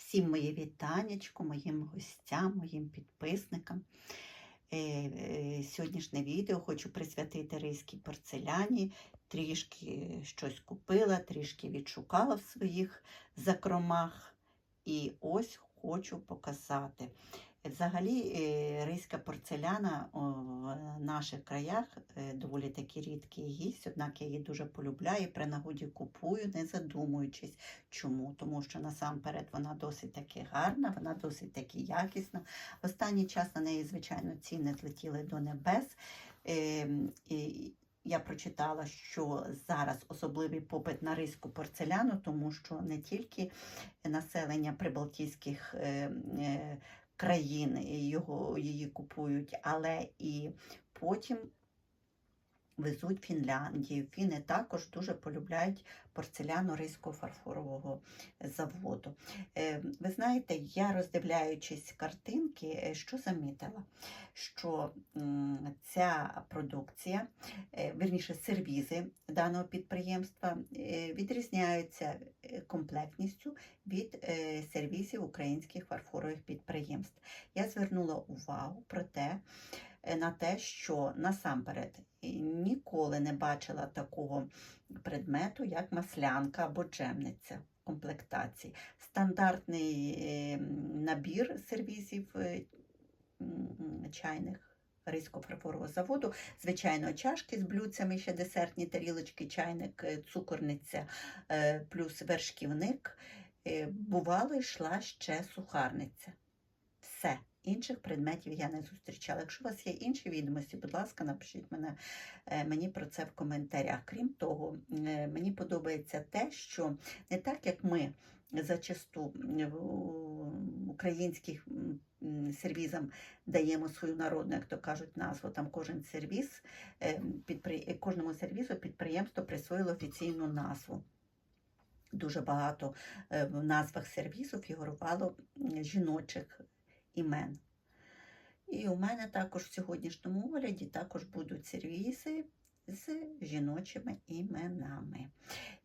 Всім моє вітаннячко, моїм гостям, моїм підписникам. Е, е, Сьогоднішнє відео хочу присвятити ризькій порцеляні. Трішки щось купила, трішки відшукала в своїх закромах. І ось хочу показати. Взагалі, е, ризька порцеляна в наших краях е, доволі таки рідкий гість, однак я її дуже полюбляю, при нагоді купую, не задумуючись. Чому? Тому що насамперед вона досить таки гарна, вона досить таки якісна. В останній час на неї, звичайно, ціни злетіли до небес. Е, і я прочитала, що зараз особливий попит на ризьку порцеляну, тому що не тільки населення прибалтійських країн його, її купують, але і потім везуть в Фінляндію. Фіни також дуже полюбляють порцеляну ризького фарфорового заводу. Е, Ви знаєте, я роздивляючись картинки, е, що замітила? Що ця продукція, е, верніше сервізи даного підприємства відрізняються комплектністю від сервізів українських фарфорових підприємств. Я звернула увагу про те, на те, що насамперед е, ніколи не бачила такого предмету, як маслянка або джемниця комплектації. Стандартний е, набір сервізів е, чайних ризько-фарфорового заводу, звичайно, чашки з блюдцями, ще десертні тарілочки, чайник, е, цукорниця, е, плюс вершківник. Е, Бувало, йшла ще сухарниця. Все. Інших предметів я не зустрічала. Якщо у вас є інші відомості, будь ласка, напишіть мене, е, мені про це в коментарях. Крім того, е, мені подобається те, що не так, як ми зачасту українських сервізам даємо свою народну, як то кажуть, назву. Там кожен сервіз, е, кожному сервізу підприємство присвоїло офіційну назву. Дуже багато в назвах сервізу фігурувало жіночих імен. І у мене також в сьогоднішньому огляді також будуть сервізи з жіночими іменами.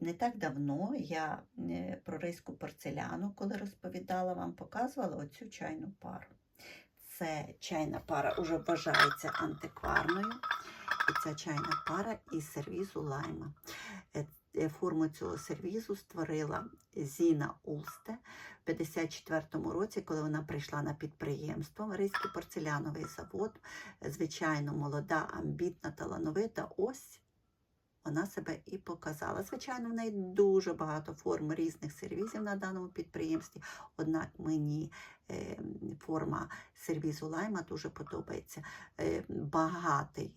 Не так давно я е, про ризьку порцеляну, коли розповідала вам, показувала оцю чайну пару. Це чайна пара вже вважається антикварною. І ця чайна пара із сервізу лайма. Е, Форму цього сервізу створила Зіна Улсте в 54-му році, коли вона прийшла на підприємство Ризький порцеляновий завод. Звичайно, молода, амбітна, талановита. Ось вона себе і показала. Звичайно, в неї дуже багато форм різних сервізів на даному підприємстві. Однак мені е, форма сервізу лайма дуже подобається. Е, багатий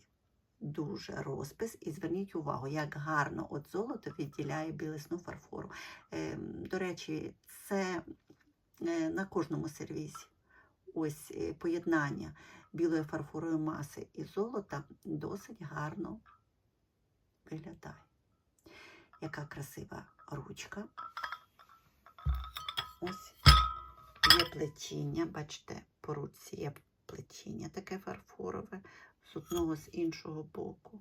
дуже розпис. І зверніть увагу, як гарно от золото відділяє білизну фарфору. Е, до речі, це е, на кожному сервізі. Ось е, поєднання білої фарфорової маси і золота досить гарно виглядає. Яка красива ручка. Ось є плетіння, бачите, по руці є плетіння таке фарфорове, з одного з іншого боку.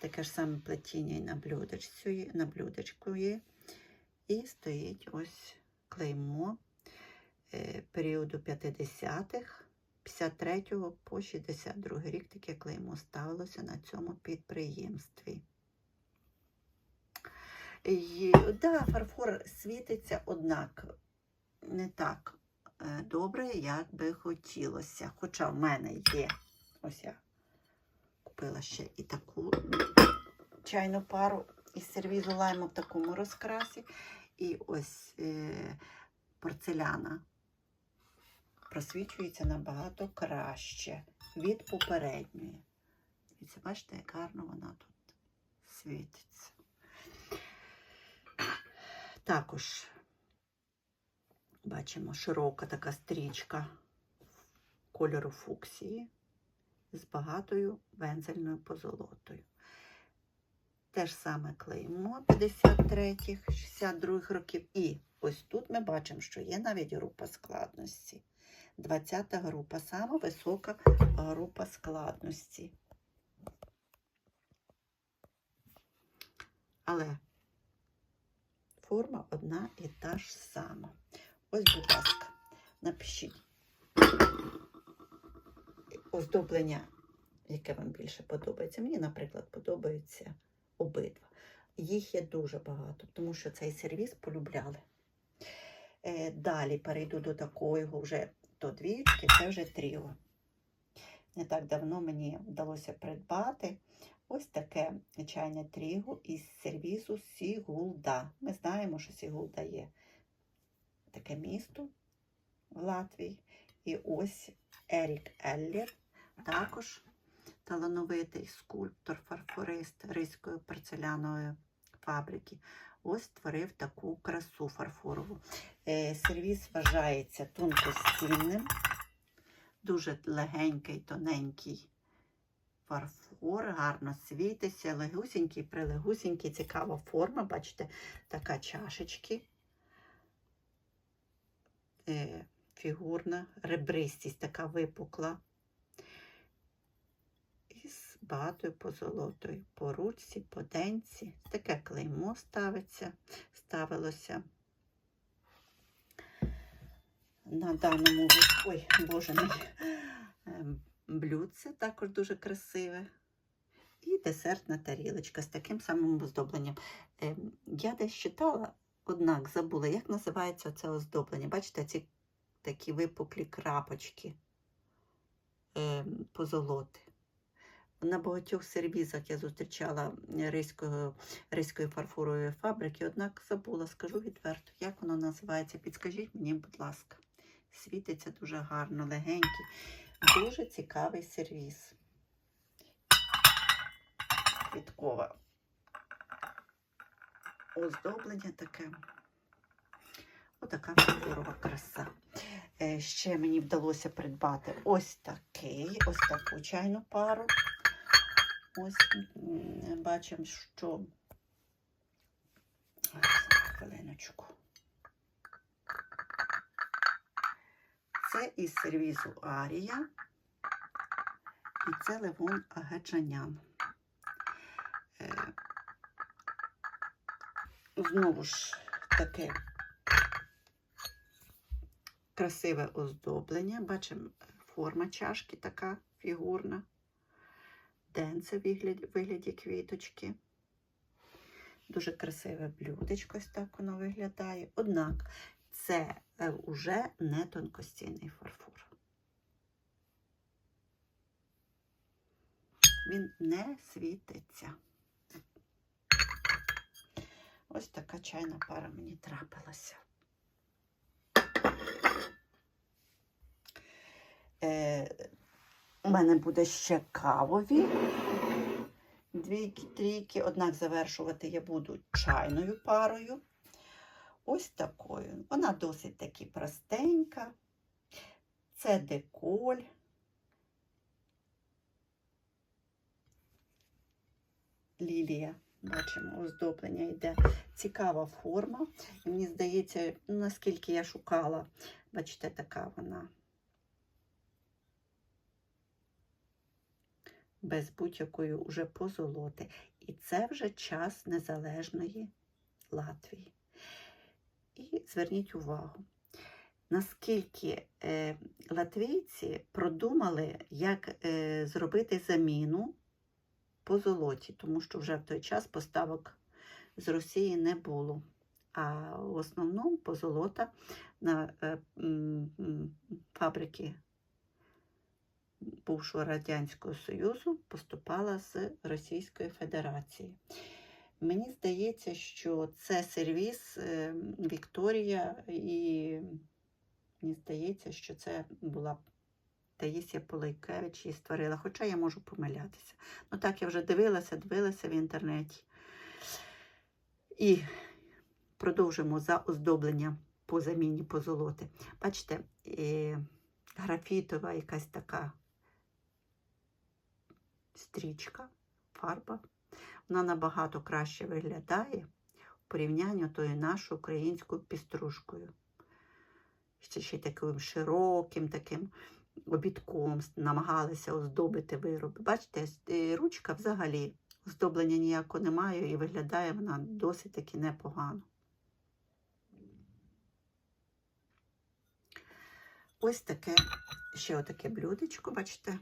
Таке ж саме плетіння і на блюдечці, на блюдечку є. І стоїть ось клеймо е, періоду 50-х, 53 по 62 рік таке клеймо ставилося на цьому підприємстві. І, да, фарфор світиться, однак не так е, добре, як би хотілося. Хоча в мене є, ось я купила ще і таку чайну пару із сервізу лайму в такому розкрасі. І ось е, порцеляна просвічується набагато краще від попередньої. І це бачите, як гарно вона тут світиться. Також бачимо широка така стрічка кольору фуксії з багатою вензельною позолотою. Те ж саме клеймо 53-х, 62-х років. І ось тут ми бачимо, що є навіть група складності. 20 група, сама висока група складності. Але форма одна і та ж сама. Ось, будь ласка, напишіть оздоблення, яке вам більше подобається. Мені, наприклад, подобаються обидва. Їх є дуже багато, тому що цей сервіс полюбляли. Е, Далі перейду до такого вже до двічки, це вже тріо. Не так давно мені вдалося придбати ось таке чайне тріго із сервізу Сігулда. Ми знаємо, що Сігулда є таке місто в Латвії. І ось Ерік Еллер, також талановитий скульптор, фарфорист Ризької порцелянової фабрики. Ось створив таку красу фарфорову. Е, Сервіс вважається тонкостінним, дуже легенький, тоненький фарфор, гарно світиться, легусенький, прилегусенький, цікава форма. Бачите, така чашечки. Е, Фігурна, ребристість така випукла. Багатою позолотою. По ручці, по денці. Таке клеймо ставиться, ставилося. На даному ой, боже мій, ем, блюдце також дуже красиве. І десертна тарілочка з таким самим оздобленням. Ем, Я десь читала, однак забула, як називається це оздоблення. Бачите, ці такі випуклі крапочки е, позолоти. На багатьох сервізах я зустрічала ризького, ризької фарфорової фабрики, однак забула, скажу відверто, як воно називається. Підскажіть мені, будь ласка. Світиться дуже гарно, легенький, дуже цікавий сервіз. Квіткова. Оздоблення таке. Отака фарфорова краса. Е, Ще мені вдалося придбати ось такий, ось таку чайну пару. Ось бачимо, що хвилиночку. Це із сервізу Арія. І це Левон Агачанян. Е, Знову ж таке красиве оздоблення. Бачимо, форма чашки така фігурна. Денце в вигляді, квіточки. Дуже красиве блюдечко, ось так воно виглядає. Однак це вже не тонкостійний фарфор. Він не світиться. Ось така чайна пара мені трапилася. У мене буде ще кавові двійки, трійки, однак завершувати я буду чайною парою. Ось такою. Вона досить таки простенька. Це деколь. Лілія. Бачимо, оздоблення йде. Цікава форма. І мені здається, наскільки я шукала, бачите, така вона. Без будь-якої уже позолоти. І це вже час незалежної Латвії. І зверніть увагу, наскільки е, латвійці продумали, як е, зробити заміну по золоті, тому що вже в той час поставок з Росії не було. А в основному позолота на е, м, фабрики бувшого Радянського Союзу поступала з Російської Федерації. Мені здається, що це сервіс е, Вікторія, і мені здається, що це була Таїсія Полейкевич її створила, хоча я можу помилятися. Ну так, я вже дивилася, дивилася в інтернеті. І продовжимо за оздоблення по заміні позолоти. Бачите, е, графітова якась така стрічка, фарба. Вона набагато краще виглядає в порівнянні тою нашою українською піструшкою. Ще ще таким широким таким обідком намагалися оздобити вироби. Бачите, е, ручка взагалі оздоблення ніякого немає і виглядає вона досить таки непогано. ось таке, ще отаке блюдечко, бачите.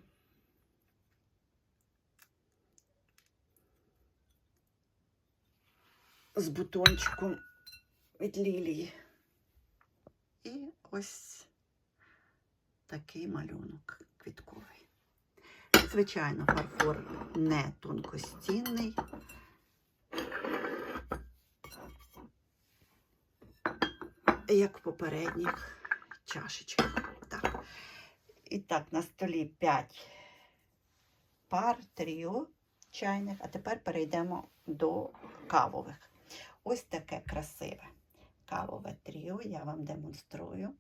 З бутончиком від лілії. І ось такий малюнок квітковий. Звичайно, фарфор не тонкостінний. Як в попередніх чашечках. Так. І так, на столі 5 пар тріо чайних, а тепер перейдемо до кавових. Ось таке красиве кавове тріо я вам демонструю.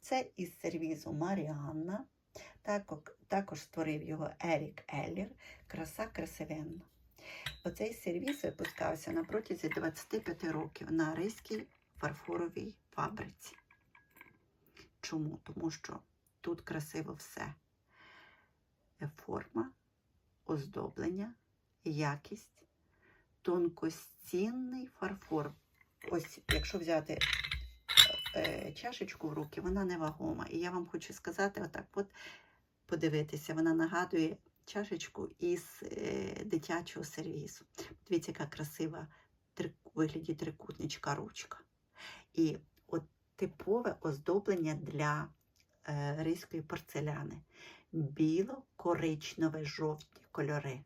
Це із сервізу Маріанна. Так- Також створив його Ерік Еллір. Краса красивенна. Оцей сервіс випускався на протязі 25 років на Ризькій фарфоровій фабриці. Чому? Тому що тут красиво все. Форма, оздоблення, якість, тонкостінний фарфор. Ось, якщо взяти е, чашечку в руки, вона невагома. І я вам хочу сказати, отак, от подивитися, вона нагадує чашечку із е, дитячого сервісу. Дивіться, яка красива три- у вигляді трикутничка ручка. І от типове оздоблення для е, ризької порцеляни. Біло-коричневе жовті кольори.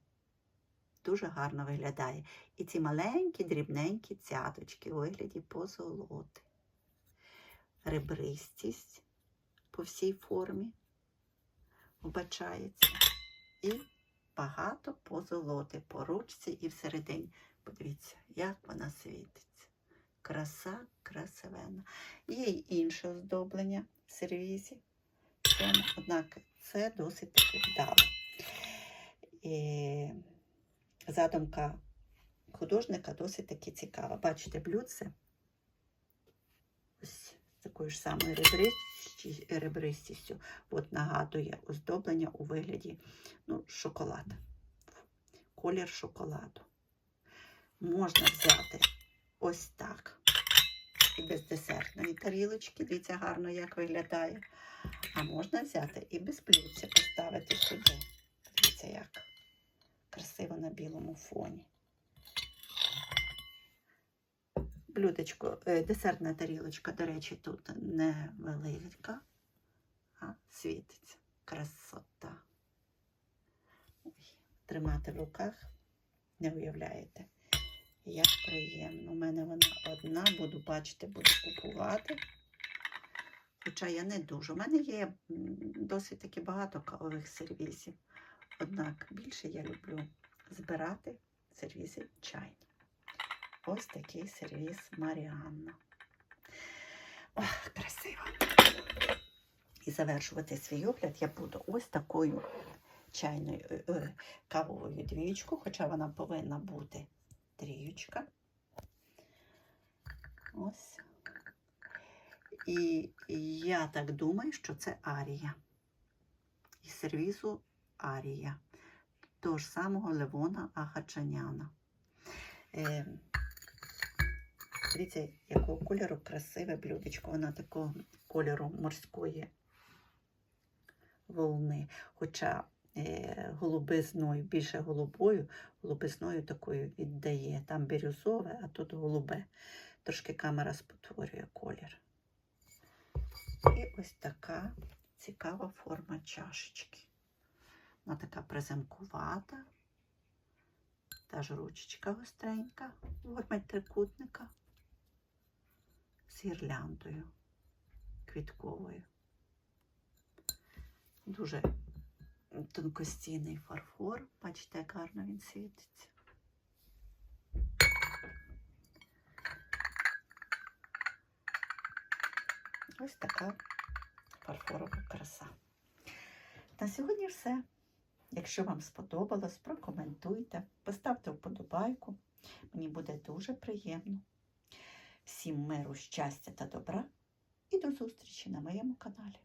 Дуже гарно виглядає. І ці маленькі, дрібненькі цяточки у вигляді позолоти. Ребристість по всій формі вбачається. І багато позолоти по ручці і всередині. Подивіться, як вона світиться. Краса красивенна. Є й інше оздоблення в сервізі. Однак це досить таки вдало. Задумка художника досить таки цікава. Бачите, блюдце ось такою ж самою ребристі- ребристістю. От нагадує оздоблення у вигляді ну, шоколада. Колір шоколаду. Можна взяти ось так. І без десертної тарілочки. Дивіться, гарно як виглядає. А можна взяти і без блюдця поставити сюди. Дивіться, як красиво на білому фоні. Блюдечко, е, десертна тарілочка, до речі, тут невелика, а світиться. Красота. Ой, тримати в руках, не уявляєте, як приємно. У мене вона одна, буду бачити, буду купувати. Хоча я не дуже. У мене є досить таки багато кавових сервізів. Однак більше я люблю збирати сервізи чайні. Ось такий сервіс Маріанна. Ох, красиво. І завершувати свій огляд я буду ось такою чайною е, е, кавовою двічкою, хоча вона повинна бути трієчка. Ось. І я так думаю, що це Арія. Із сервізу Арія. Того ж самого Левона Агачаняна. Е, дивіться, якого кольору красиве блюдечко. Вона такого кольору морської волни. Хоча е, голубизною, більше голубою, голубизною такою віддає. Там бірюзове, а тут голубе. Трошки камера спотворює колір. І ось така цікава форма чашечки. Вона така презенкувата. Та ж ручечка гостренька, формі трикутника з гірляндою квітковою. Дуже тонкостійний фарфор. Бачите, як гарно він світиться. Ось така фарфорова краса. На сьогодні все. Якщо вам сподобалось, прокоментуйте, поставте вподобайку. Мені буде дуже приємно. Всім миру, щастя та добра і до зустрічі на моєму каналі.